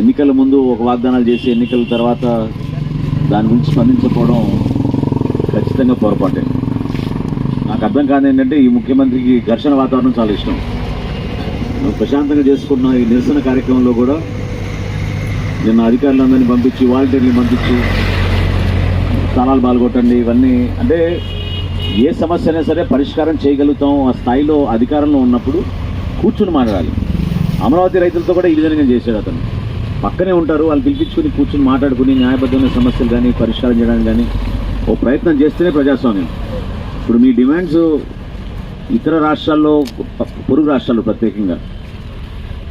ఎన్నికల ముందు ఒక వాగ్దానాలు చేసి ఎన్నికల తర్వాత దాని గురించి స్పందించకపోవడం ఖచ్చితంగా పొరపాటే. నాకు అర్థం కాదు ఏంటంటే ఈ ముఖ్యమంత్రికి ఘర్షణ వాతావరణం చాలా ఇష్టం. నువ్వు ప్రశాంతంగా చేసుకున్న ఈ నిరసన కార్యక్రమంలో కూడా నిన్న అధికారులందరినీ పంపించి వాలంటీర్ని పంపించి స్థానాలు పాల్గొట్టండి ఇవన్నీ అంటే ఏ సమస్య అయినా సరే పరిష్కారం చేయగలుగుతాం. ఆ స్థాయిలో అధికారంలో ఉన్నప్పుడు కూర్చుని మాట్లాడాలి. అమరావతి రైతులతో కూడా ఈ విధంగా చేశాడు అతను. పక్కనే ఉంటారు వాళ్ళు పిలిపించుకుని కూర్చుని మాట్లాడుకుని న్యాయబద్ధమైన సమస్యలు కానీ పరిష్కారం చేయడానికి కానీ ఓ ప్రయత్నం చేస్తేనే ప్రజాస్వామ్యం. ఇప్పుడు మీ డిమాండ్స్ ఇతర రాష్ట్రాల్లో పొరుగు రాష్ట్రాల్లో ప్రత్యేకంగా.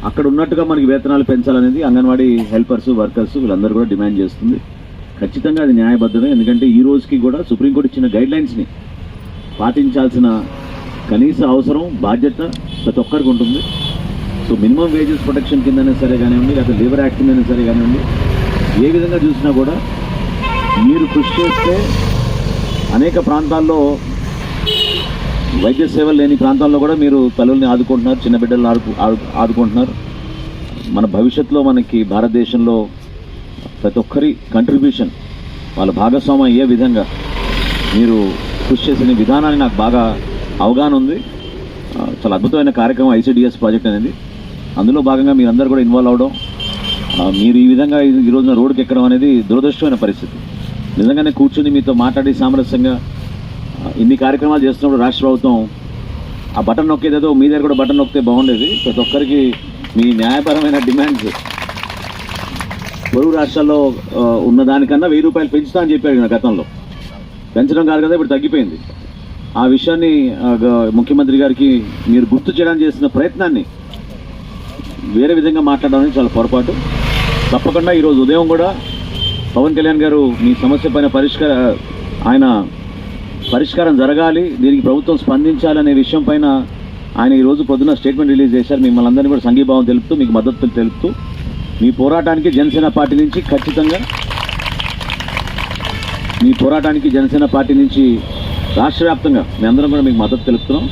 అక్కడ ఉన్నట్టుగా మనకి వేతనాలు పెంచాలనేది అంగన్వాడీ హెల్పర్స్ వర్కర్స్ వీళ్ళందరూ కూడా డిమాండ్ చేస్తుంది. ఖచ్చితంగా అది న్యాయబద్ధమే ఎందుకంటే ఈ రోజుకి కూడా సుప్రీంకోర్టు ఇచ్చిన గైడ్లైన్స్ని పాటించాల్సిన కనీస అవసరం బాధ్యత ప్రతి ఒక్కరికి ఉంటుంది. సో మినిమం వేజెస్ ప్రొటెక్షన్ కిందనే సరే కానివ్వండి లేకపోతే లేబర్ యాక్ట్ కిందనే సరే కానివ్వండి ఏ విధంగా చూసినా కూడా మీరు కృషి చేస్తే అనేక ప్రాంతాల్లో వైద్య సేవలు లేని ప్రాంతాల్లో కూడా మీరు తల్లుల్ని ఆదుకుంటున్నారు చిన్న బిడ్డలను ఆడుకు ఆదుకుంటున్నారు. మన భవిష్యత్తులో మనకి భారతదేశంలో ప్రతి ఒక్కరి కంట్రిబ్యూషన్ వాళ్ళ భాగస్వామ్యం అయ్యే విధంగా మీరు కృషి చేసిన విధానాన్ని నాకు బాగా అవగాహన ఉంది చాలా అద్భుతమైన కార్యక్రమం ఐసిడిఎస్ ప్రాజెక్ట్ అనేది. అందులో భాగంగా మీరందరూ కూడా ఇన్వాల్వ్ అవడం మీరు ఈ విధంగా ఈ రోజున రోడ్డుకి ఎక్కడం అనేది దురదృష్టమైన పరిస్థితి. నిజంగానే కూర్చుని మీతో మాట్లాడి సామరస్యంగా ఇన్ని కార్యక్రమాలు చేస్తున్నప్పుడు రాష్ట్ర ప్రభుత్వం ఆ బటన్ నొక్కేదేదో మీ దగ్గర కూడా బటన్ నొక్కితే బాగుండేది. ప్రతి ఒక్కరికి మీ న్యాయపరమైన డిమాండ్స్. పొరుగు రాష్ట్రాల్లో ఉన్న దానికన్నా వెయ్యి రూపాయలు పెంచుతా అని చెప్పాడు నా గతంలో. పెంచడం కాదు కదా ఇప్పుడు తగ్గిపోయింది. ఆ విషయాన్ని గ- ముఖ్యమంత్రి గారికి మీరు గుర్తు చేయడానికి చేసిన ప్రయత్నాన్ని వేరే విధంగా మాట్లాడడం చాలా పొరపాటు. తప్పకుండా ఈరోజు ఉదయం కూడా పవన్ కళ్యాణ్ గారు మీ సమస్య పైన పరిష్కార ఆయన పరిష్కారం జరగాలి దీనికి ప్రభుత్వం స్పందించాలనే విషయం పైన ఆయన ఈరోజు పొద్దున స్టేట్మెంట్ రిలీజ్ చేశారు. మిమ్మల్ని అందరినీ కూడా సంఘీభావం తెలుపుతూ మీకు మద్దతు తెలుపుతూ మీ పోరాటానికి జనసేన పార్టీ నుంచి ఖచ్చితంగా మీ పోరాటానికి జనసేన పార్టీ నుంచి రాష్ట్ర వ్యాప్తంగా మేమందరం కూడా మీకు మద్దతు తెలుపుతున్నాం.